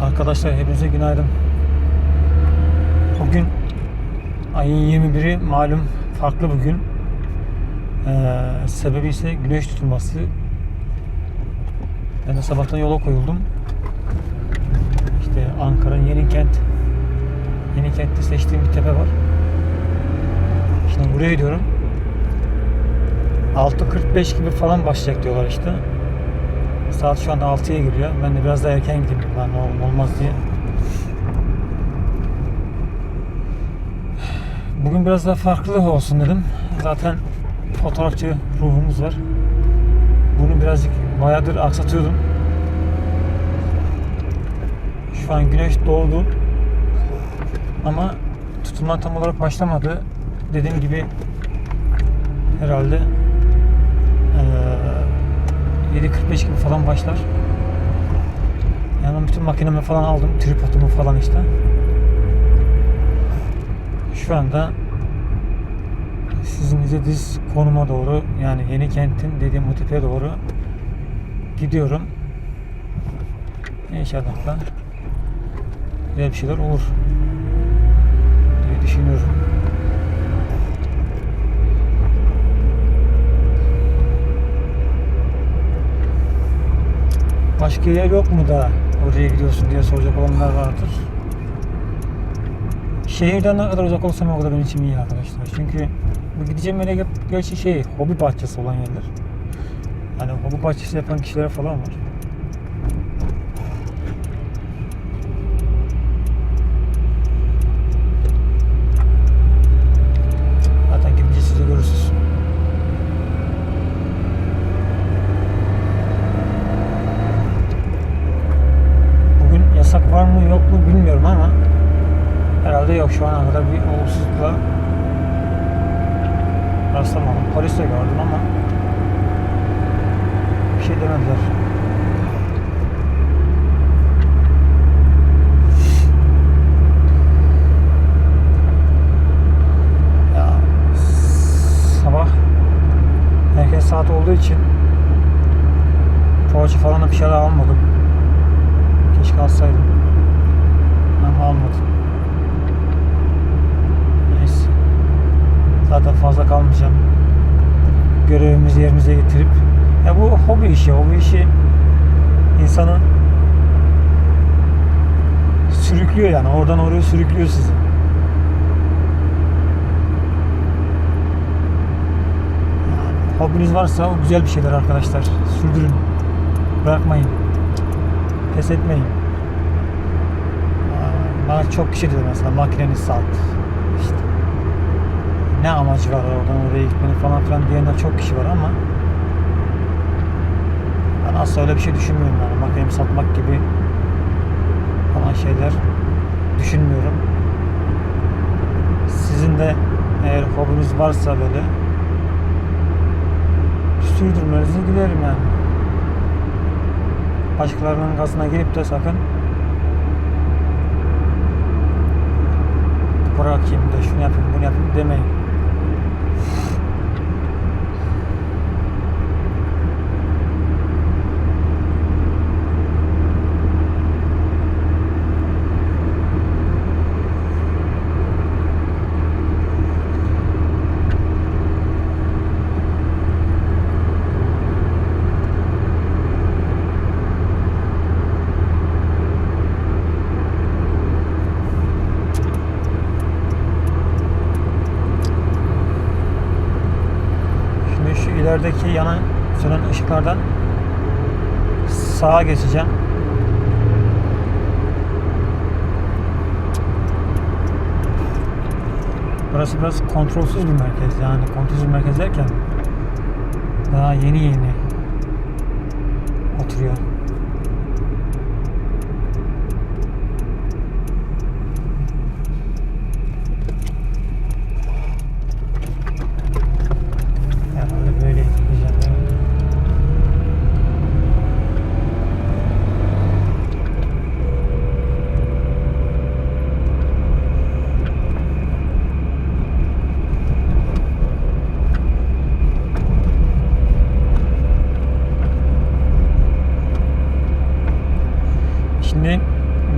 Arkadaşlar hepinize günaydın. Bugün ayın 21'i malum farklı bugün. Ee, sebebi ise güneş tutulması. Ben de sabahtan yola koyuldum. İşte Ankara'nın Yenikent Yenikent'te seçtiğim bir tepe var. Şimdi buraya gidiyorum. 6.45 gibi falan başlayacak diyorlar işte. Saat şu anda 6'ya giriyor. Ben de biraz daha erken gideyim. Ol- olmaz diye. Bugün biraz daha farklı olsun dedim. Zaten fotoğrafçı ruhumuz var. Bunu birazcık bayağıdır aksatıyordum. Şu an güneş doğdu. Ama tutulma tam olarak başlamadı. Dediğim gibi herhalde 7.45 gibi falan başlar. Yani bütün makinemi falan aldım. Tripodumu falan işte. Şu anda sizin izlediğiniz konuma doğru yani yeni kentin dediğim o tepeye doğru gidiyorum. İnşallah da güzel bir şeyler olur diye düşünüyorum. Başka yer yok mu da oraya gidiyorsun diye soracak olanlar vardır. Şehirden ne kadar uzak olsam o kadar benim için iyi arkadaşlar. Çünkü bu gideceğim yere ger- gerçi şey hobi bahçesi olan yerler. Hani hobi bahçesi yapan kişiler falan var. Zaten gidince siz de görürsünüz. Bugün yasak var mı yok mu bilmiyorum ama herhalde yok şu ana kadar bir olumsuzlukla rastlamadım. Polis de gördüm ama bir şey demediler. Ya sabah erken saat olduğu için poğaça falan da bir şeyler almadım. Keşke alsaydım. Ama almadım. Neyse. Zaten fazla kalmayacağım. Görevimizi yerimize getirip ya bu hobi işi, hobi işi insanı sürüklüyor yani oradan oraya sürüklüyor sizi. Hobiniz varsa o güzel bir şeyler arkadaşlar. Sürdürün. Bırakmayın. Pes etmeyin. Bana çok kişi dedi mesela makineni sat. Ne amacı var oradan oraya gitmenin falan filan diyenler çok kişi var ama ben asla öyle bir şey düşünmüyorum yani makinemi satmak gibi falan şeyler düşünmüyorum. Sizin de eğer hobiniz varsa böyle sürdürmenizi dilerim yani. Başkalarının gazına gelip de sakın bırakayım da şunu yapayım bunu yapayım demeyin. Şimdi şu ilerideki yanan ışıklardan sağa geçeceğim. Burası biraz kontrolsüz bir merkez. Yani kontrolsüz bir merkez derken daha yeni yeni oturuyor. Herhalde böyle gideceğim.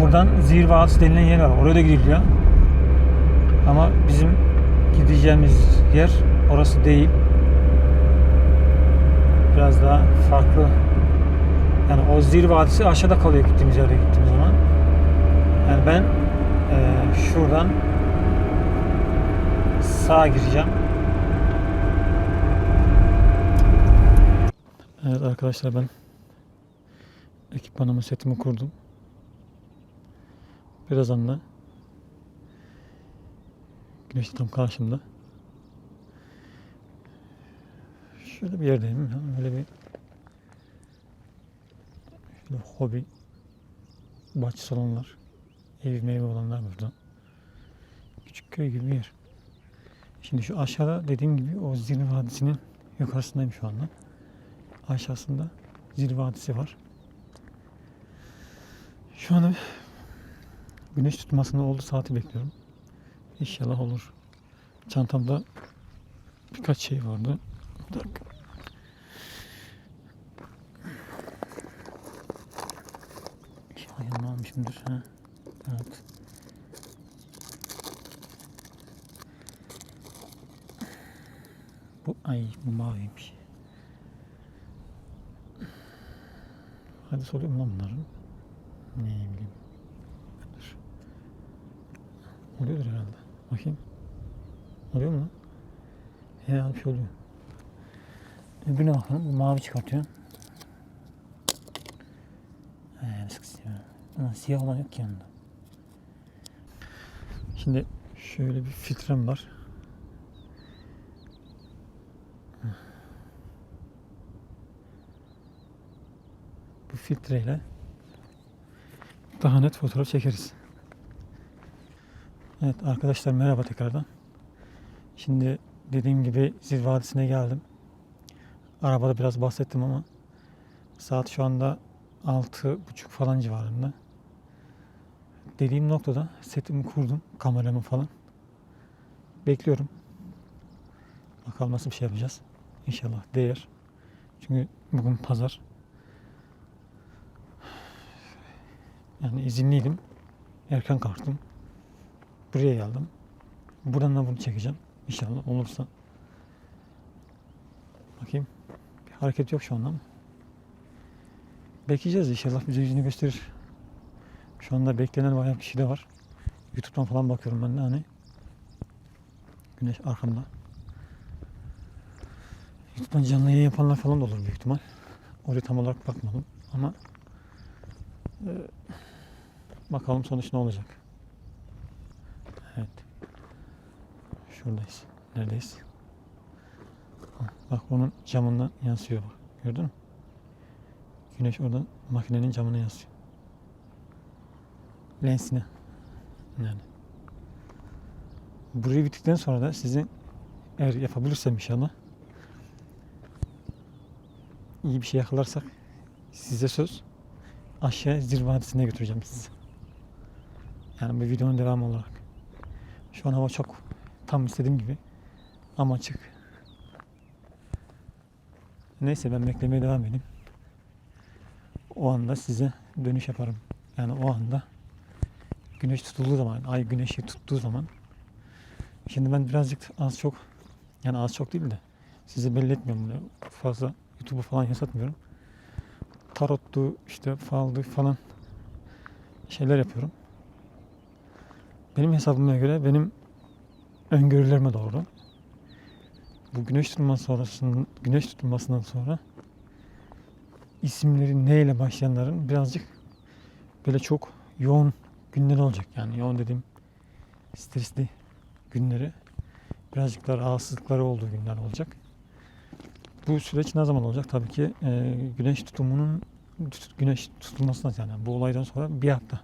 Buradan Zir Vadisi denilen yer var. Oraya da gidiliyor. Ama bizim gideceğimiz yer orası değil. Biraz daha farklı. Yani o Zir Vadisi aşağıda kalıyor gittiğimiz yerde gittiğimiz zaman. Yani ben eee, şuradan sağa gireceğim. Evet arkadaşlar ben ekipmanımı setimi kurdum. Birazdan da güneş tam karşımda. Şöyle bir yerdeyim. Böyle bir şöyle hobi bahçe salonlar, ev meyve olanlar burada. Küçük köy gibi bir yer. Şimdi şu aşağıda dediğim gibi o Zirve Vadisi'nin yukarısındayım şu anda. Aşağısında Zirve Vadisi var. Şu anda güneş tutmasında oldu saati bekliyorum. İnşallah olur. Çantamda birkaç şey vardı. Bir dakika. İnşallah yanıma almışımdır. Ha. Evet. Bu ay bu maviymiş. Hadi soruyorum lan bunların. Ne bileyim. Oluyordur herhalde. Bakayım. Oluyor mu? Herhalde bir şey oluyor. Öbürüne bakalım. Bu mavi çıkartıyor. Ee, sık siyah. Siyah olan yok ki yanında. Şimdi şöyle bir filtrem var. Bu filtreyle daha net fotoğraf çekeriz. Evet arkadaşlar merhaba tekrardan. Şimdi dediğim gibi Zil Vadisi'ne geldim. Arabada biraz bahsettim ama saat şu anda altı buçuk falan civarında. Dediğim noktada setimi kurdum, kameramı falan. Bekliyorum. Bakalım nasıl bir şey yapacağız. İnşallah değer. Çünkü bugün pazar. Yani izinliydim. Erken kalktım. Buraya geldim. Buradan da bunu çekeceğim. İnşallah olursa. Bakayım. Bir hareket yok şu anda ama. Bekleyeceğiz inşallah bize yüzünü gösterir. Şu anda beklenen bayağı kişi de var. Youtube'dan falan bakıyorum ben de hani. Güneş arkamda. Youtube'dan canlı yayın yapanlar falan da olur büyük ihtimal. Oraya tam olarak bakmadım ama e, bakalım sonuç ne olacak. Evet. Şuradayız. Neredeyiz? Bak onun camından yansıyor bak. Gördün mü? Güneş oradan makinenin camına yansıyor. Lensine. Yani. Burayı bittikten sonra da sizin eğer yapabilirsem inşallah iyi bir şey yakalarsak size söz aşağı Zir götüreceğim sizi. Yani bu videonun devamı olarak. Şu an hava çok tam istediğim gibi ama açık. Neyse ben beklemeye devam edeyim. O anda size dönüş yaparım. Yani o anda güneş tutulduğu zaman, ay güneşi tuttuğu zaman şimdi ben birazcık az çok yani az çok değil de size belli etmiyorum bunu. Fazla YouTube'u falan yansıtmıyorum. Tarottu, işte faldı falan şeyler yapıyorum. Benim hesabıma göre benim öngörülerime doğru bu güneş tutulması sonrasının güneş tutulmasından sonra isimleri ne ile başlayanların birazcık böyle çok yoğun günleri olacak. Yani yoğun dediğim stresli günleri birazcık da rahatsızlıkları olduğu günler olacak. Bu süreç ne zaman olacak? Tabii ki e, güneş tutumunun tut- güneş tutulmasından yani bu olaydan sonra bir hafta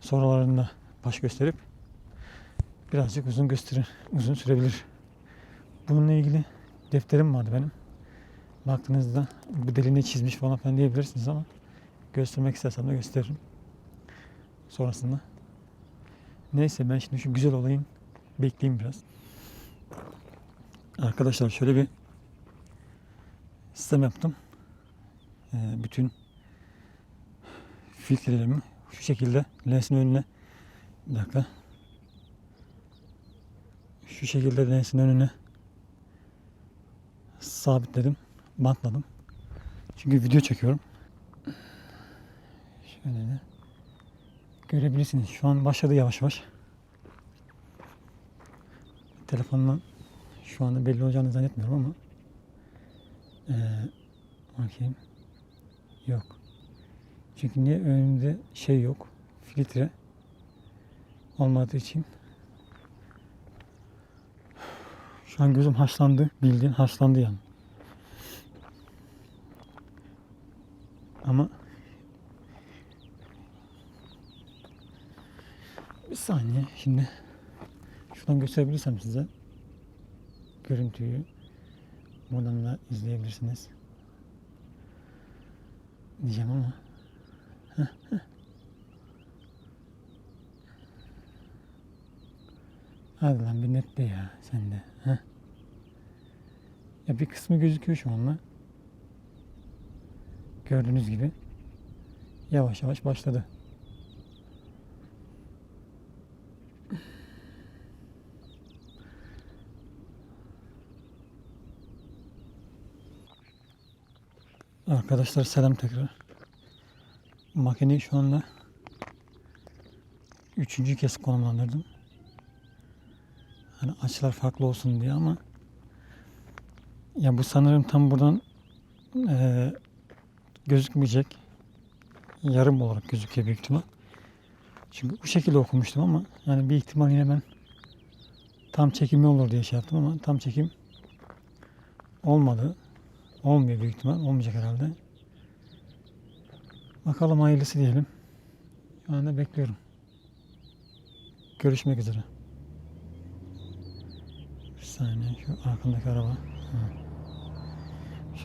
sonralarında baş gösterip birazcık uzun gösterir, uzun sürebilir. Bununla ilgili defterim vardı benim. Baktığınızda bu deli ne çizmiş falan filan diyebilirsiniz ama göstermek istersem de gösteririm. Sonrasında. Neyse ben şimdi şu güzel olayın bekleyeyim biraz. Arkadaşlar şöyle bir sistem yaptım. Ee, bütün filtrelerimi şu şekilde lensin önüne bir dakika. Şu şekilde lensin önüne sabitledim. Bantladım. Çünkü video çekiyorum. Şöyle de görebilirsiniz. Şu an başladı yavaş yavaş. Telefonla şu anda belli olacağını zannetmiyorum ama ee, bakayım. Yok. Çünkü niye önümde şey yok. Filtre olmadığı için şu gözüm haşlandı. Bildiğin haşlandı yani. Ama bir saniye şimdi şuradan gösterebilirsem size görüntüyü buradan da izleyebilirsiniz diyeceğim ama Heh. Hadi lan bir net de ya sen de. Heh. Ya bir kısmı gözüküyor şu anda. Gördüğünüz gibi yavaş yavaş başladı. Arkadaşlar selam tekrar. Makineyi şu anda üçüncü kez konumlandırdım. Hani açılar farklı olsun diye ama ya bu sanırım tam buradan eee, gözükmeyecek. Yarım olarak gözüküyor büyük ihtimal. Çünkü bu şekilde okumuştum ama yani bir ihtimal yine ben tam çekimli olur diye şey yaptım ama tam çekim olmadı. Olmuyor büyük ihtimal. Olmayacak herhalde. Bakalım hayırlısı diyelim. Şu anda bekliyorum. Görüşmek üzere. Bir saniye şu arkamdaki araba. Ha.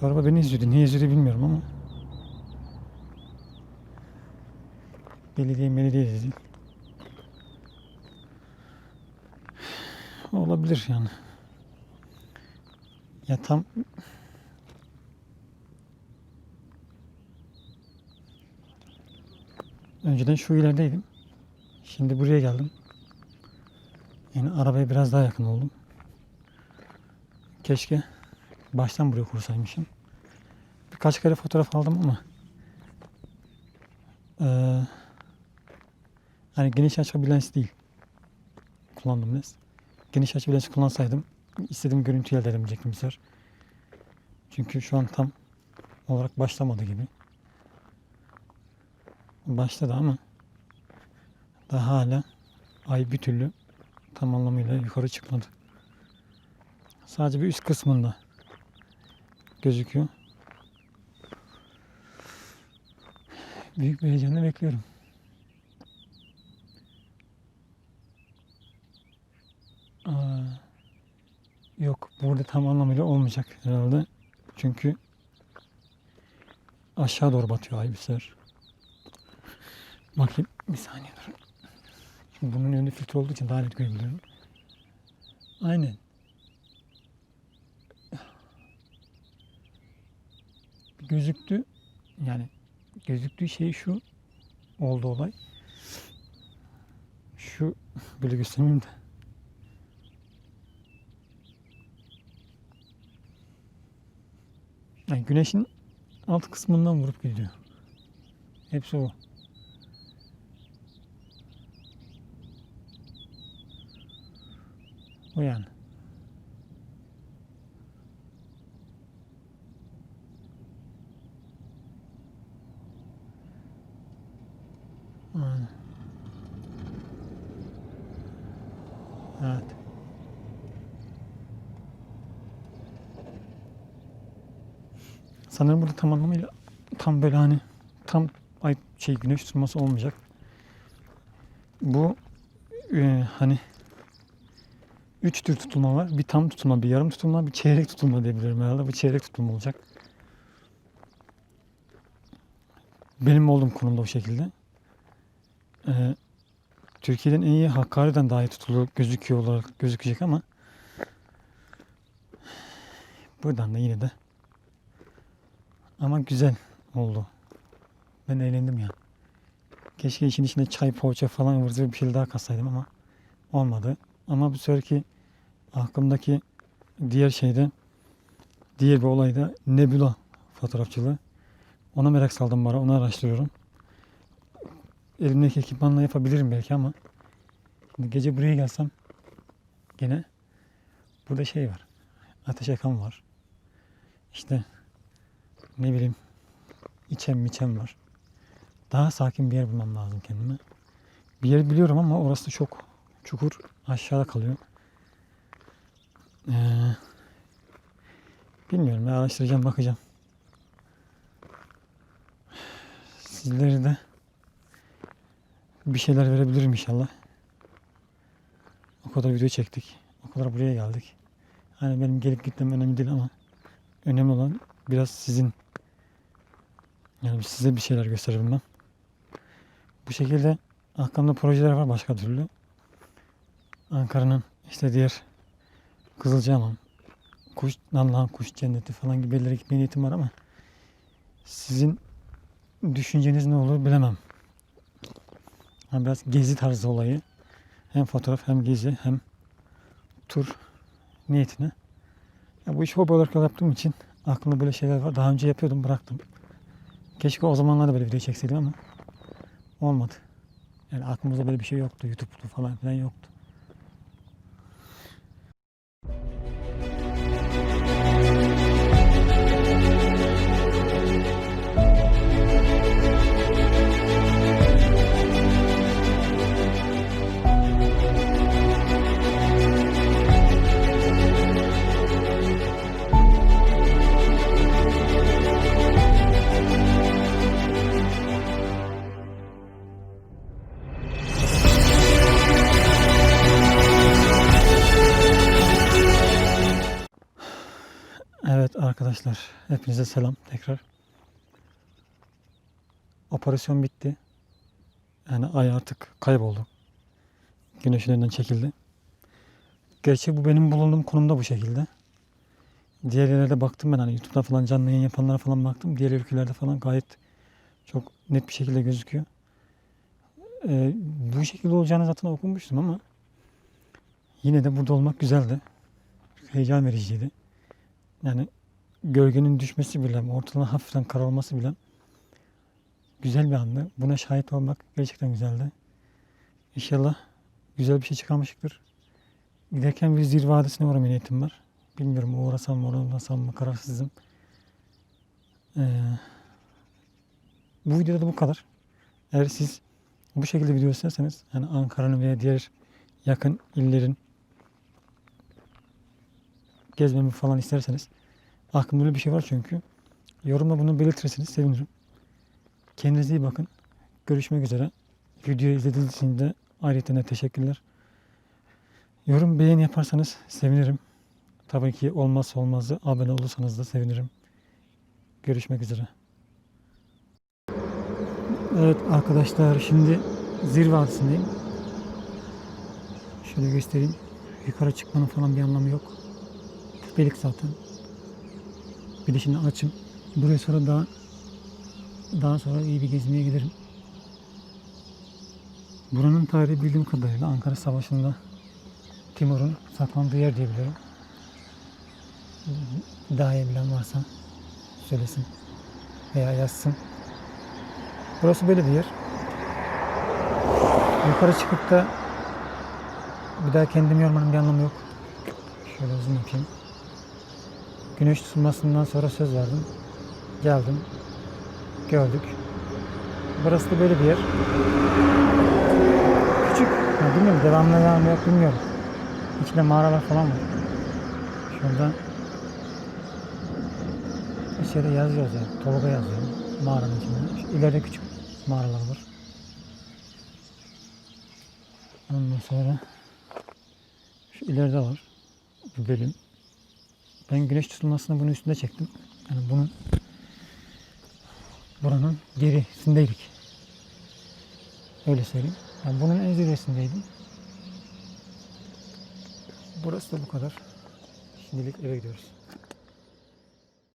Şu araba beni izliyordu. Niye izliyordu bilmiyorum ama. Belediye belediye dedi. Olabilir yani. Ya tam Önceden şu ilerideydim. Şimdi buraya geldim. Yani arabaya biraz daha yakın oldum. Keşke baştan buraya kursaymışım. Birkaç kere fotoğraf aldım ama eee hani geniş açı bir lens değil. Kullandım lens. Geniş açı bir lens kullansaydım istediğim görüntüyü elde edemeyecektim bu. Çünkü şu an tam olarak başlamadı gibi. Başladı ama daha hala ay bir türlü tam anlamıyla yukarı çıkmadı. Sadece bir üst kısmında gözüküyor. Büyük bir heyecanla bekliyorum. Aa, yok burada tam anlamıyla olmayacak herhalde. Çünkü aşağı doğru batıyor sefer. Bakayım bir saniye durun. Şimdi bunun önünde filtre olduğu için daha net görebiliyorum. Aynen. Gözüktü. Yani gözüktüğü şey şu oldu olay. Şu böyle göstermeyeyim de. Yani güneşin alt kısmından vurup gidiyor. Hepsi o. O yani. Evet. Sanırım burada tam anlamıyla tam böyle hani tam ay şey güneş tutması olmayacak. Bu e, hani üç tür tutulma var. Bir tam tutulma, bir yarım tutulma, bir çeyrek tutulma diyebilirim herhalde. Bu çeyrek tutulma olacak. Benim olduğum konumda o şekilde. Ee, Türkiye'den en iyi Hakkari'den daha iyi tutulu gözüküyor olarak gözükecek ama buradan da yine de ama güzel oldu. Ben eğlendim ya. Keşke için içine çay, poğaça falan ıvır bir şey daha katsaydım ama olmadı. Ama bu seferki aklımdaki diğer şeyde diğer bir olayda nebula fotoğrafçılığı. Ona merak saldım bana. Onu araştırıyorum. Elimdeki ekipmanla yapabilirim belki ama şimdi gece buraya gelsem gene burada şey var. Ateş yakan var. İşte ne bileyim içem miçem var. Daha sakin bir yer bulmam lazım kendime. Bir yer biliyorum ama orası çok çukur aşağıda kalıyor. Ee, bilmiyorum ya araştıracağım bakacağım. Sizlere de bir şeyler verebilirim inşallah. O kadar video çektik. O kadar buraya geldik. Hani benim gelip gitmem önemli değil ama önemli olan biraz sizin yani size bir şeyler gösterebilmem. Bu şekilde aklımda projeler var başka türlü. Ankara'nın işte diğer Kızılcahamam, Kuş, Nallıhan Kuş Cenneti falan gibi yerlere gitmeye niyetim var ama sizin düşünceniz ne olur bilemem. Yani biraz gezi tarzı olayı. Hem fotoğraf hem gezi hem tur niyetine. Ya bu işi hobi olarak yaptığım için aklımda böyle şeyler var. Daha önce yapıyordum bıraktım. Keşke o zamanlarda böyle video çekseydim ama olmadı. Yani aklımızda böyle bir şey yoktu. YouTube'da falan filan yoktu. Arkadaşlar hepinize selam tekrar. Operasyon bitti. Yani ay artık kayboldu. Güneşin önünden çekildi. Gerçi bu benim bulunduğum konumda bu şekilde. Diğer yerlerde baktım ben hani YouTube'da falan canlı yayın yapanlara falan baktım. Diğer ülkelerde falan gayet çok net bir şekilde gözüküyor. Ee, bu şekilde olacağını zaten okumuştum ama yine de burada olmak güzeldi. Heyecan vericiydi. Yani gölgenin düşmesi bile, ortadan hafiften kararması bile güzel bir andı. Buna şahit olmak gerçekten güzeldi. İnşallah güzel bir şey çıkarmıştır. Giderken bir zirve vadisine uğramaya niyetim var. Bilmiyorum uğrasam mı uğramasam mı kararsızım. Ee, bu videoda da bu kadar. Eğer siz bu şekilde video isterseniz yani Ankara'nın veya diğer yakın illerin gezmemi falan isterseniz aklımda öyle bir şey var çünkü yorumla bunu belirtirseniz sevinirim. Kendinize iyi bakın. Görüşmek üzere. Videoyu izlediğiniz için de ayrıca teşekkürler. Yorum beğeni yaparsanız sevinirim. Tabii ki olmazsa olmazı abone olursanız da sevinirim. Görüşmek üzere. Evet arkadaşlar şimdi Zirve Vadisi'ndeyim. Şöyle göstereyim. Yukarı çıkmanın falan bir anlamı yok. Tepelik zaten. Bir de şimdi açım. Buraya sonra daha daha sonra iyi bir gezmeye giderim. Buranın tarihi bildiğim kadarıyla Ankara Savaşı'nda Timur'un saklandığı yer diye biliyorum. Daha iyi bilen varsa söylesin veya yazsın. Burası böyle bir yer. Yukarı çıkıp da bir daha kendimi yormanın bir anlamı yok. Şöyle uzun yapayım. Güneş tutulmasından sonra söz verdim. Geldim. Gördük. Burası da böyle bir yer. Küçük. Ya bilmiyorum devamlı devam yok bilmiyorum. İçinde mağaralar falan var. Şurada içeride yazıyor zaten. Tolga yazıyor. Mağaranın içinde. Şu ileride küçük mağaralar var. Ondan sonra şu ileride var. Bir bölüm. Ben güneş tutulmasını bunun üstünde çektim. Yani bunun buranın gerisindeydik. Öyle söyleyeyim. Yani bunun en zirvesindeydim. Burası da bu kadar. Şimdilik eve gidiyoruz.